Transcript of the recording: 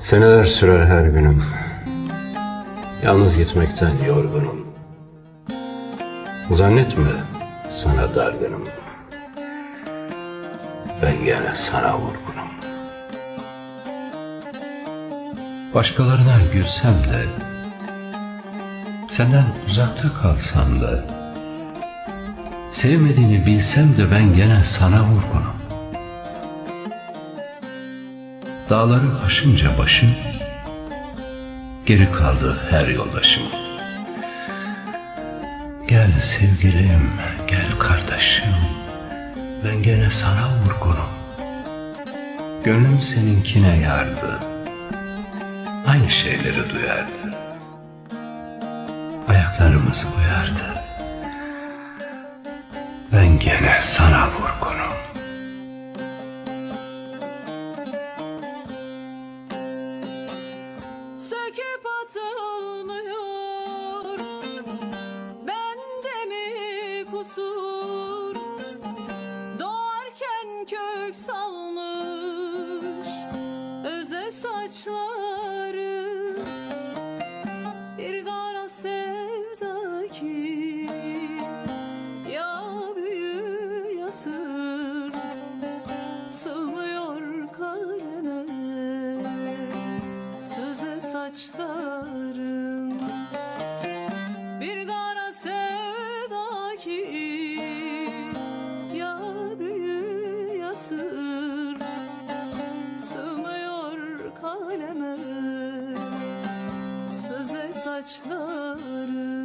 Seneler sürer her günüm. Yalnız gitmekten yorgunum. Zannetme sana dargınım. Ben gene sana vurgunum. Başkalarına gülsem de, senden uzakta kalsam da, sevmediğini bilsem de ben gene sana vurgunum. Dağları aşınca başım, geri kaldı her yoldaşım. Gel sevgilim, gel kardeşim, ben gene sana vurgunum. Gönlüm seninkine yardı, aynı şeyleri duyardı. Ayaklarımız uyardı, ben gene sana vurgunum. Söküp atılmıyor Bende mi kusur? Doğarken kök salmış Öze saçları. Bir kara sevda saçları.